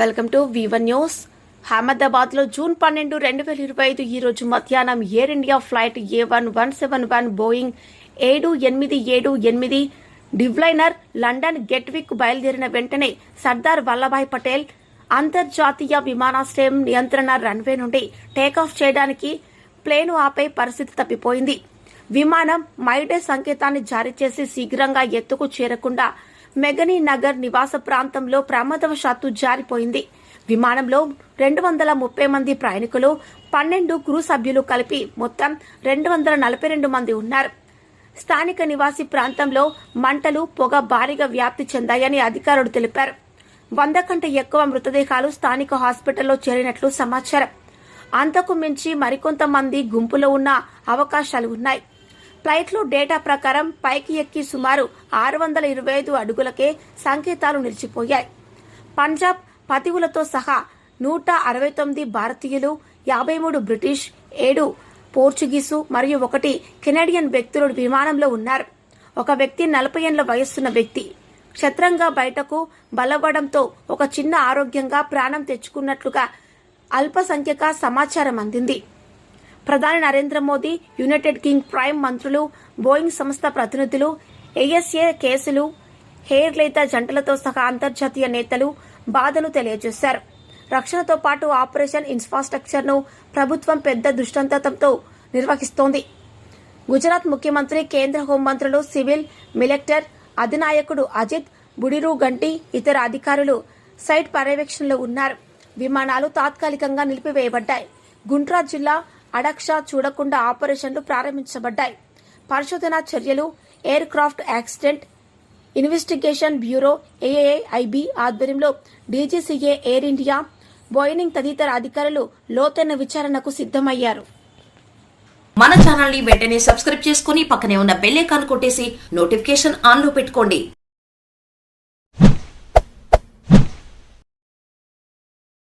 Welcome to వివన్ news అహ్మదాబాద్లో June పన్నెండు రెండు వేల ఇరవై ఐదు ఈరోజు మధ్యాహ్నం Air India flight A one one seven one Boeing ఏడు ఎనిమిది ఏడు ఎనిమిది డివ్లైనర్ లండన్ గెట్విక్ బయలుదేరిన వెంటనే సర్దార్ వల్లభాయ్ పటేల్ అంతర్జాతీయ విమానాశ్రయం నియంత్రణ రన్వే నుండి టేకాఫ్ చేయడానికి ప్లేను ఆపే పరిస్థితి తప్పిపోయింది. విమానం మైడే సంకేతాన్ని జారీ చేసి శీఘ్రంగా ఎత్తుకు చేరకుండా మెగనీ నగర్ నివాస ప్రాంతంలో ప్రమాదవశాత్తు జారిపోయింది. విమానంలో రెండు వందల ముప్పై మంది ప్రయాణికులు పన్నెండు క్రూ సభ్యులు కలిపి మొత్తం రెండు వందల నలభై రెండు మంది ఉన్నారు. స్థానిక నివాసి ప్రాంతంలో మంటలు పొగ భారీగా వ్యాప్తి చెందాయని అధికారులు తెలిపారు. వంద కంటే ఎక్కువ మృతదేహాలు స్థానిక హాస్పిటల్లో చేరినట్లు సమాచారం. అంతకు మించి మరికొంతమంది గుంపులో ఉన్న అవకాశాలు ఉన్నాయి. ఫ్లైట్లో డేటా ప్రకారం పైకి ఎక్కి సుమారు ఆరు వందల ఇరవై ఐదు అడుగులకే సంకేతాలు నిలిచిపోయాయి. పంజాబ్ పతివులతో సహా నూట అరవై తొమ్మిది భారతీయులు యాభై మూడు బ్రిటిష్ ఏడు పోర్చుగీసు మరియు ఒకటి కెనడియన్ వ్యక్తులు విమానంలో ఉన్నారు. ఒక వ్యక్తి నలభై ఏళ్ళ వయస్సున్న వ్యక్తి. క్షత్రంగా బయటకు బలపడంతో ఒక చిన్న ఆరోగ్యంగా ప్రాణం తెచ్చుకున్నట్లుగా అల్పసంఖ్యక సమాచారం అందింది. ప్రధాని Narendra Modi United King prime మంత్రులు బోయింగ్ సంస్థ ప్రతినిధులు ఏఎస్ఏ కేసులు హెయిర్ లేత జంటలతో సహా అంతర్జాతీయ నేతలు బాధను తెలియజేశారు. రక్షణతో పాటు ఆపరేషన్ ఇన్ఫ్రాస్ట్రక్చర్ను ప్రభుత్వం పెద్ద దృష్టాంతంతో నిర్వహిస్తోంది. గుజరాత్ ముఖ్యమంత్రి కేంద్ర హోంమంత్రులు సివిల్ మిలెక్టర్ అధినాయకుడు అజిత్ బుడిరు గంటి ఇతర అధికారులు సైట్ పర్యవేక్షణలో ఉన్నారు. విమానాలు తాత్కాలికంగా నిలిపివేయబడ్డాయి. గుంట్రా జిల్లా అడక్ష చూడకుండా ఆపరేషన్లు ప్రారంభించబడ్డాయి. పరిశోధనా చర్యలు aircraft accident investigation bureau AIIB ఆధ్వర్యంలో డీజీసీఏ ఎయిర్ ఇండియా బోయినింగ్ తదితర అధికారులు లోతైన విచారణకు సిద్ధమయ్యారు. మన ఛానల్ని వెంటనే సబ్స్క్రైబ్ చేసుకుని పక్కనే ఉన్న బెల్ ఐకాన్ కొట్టేసి నోటిఫికేషన్ ఆన్లో పెట్టుకోండి.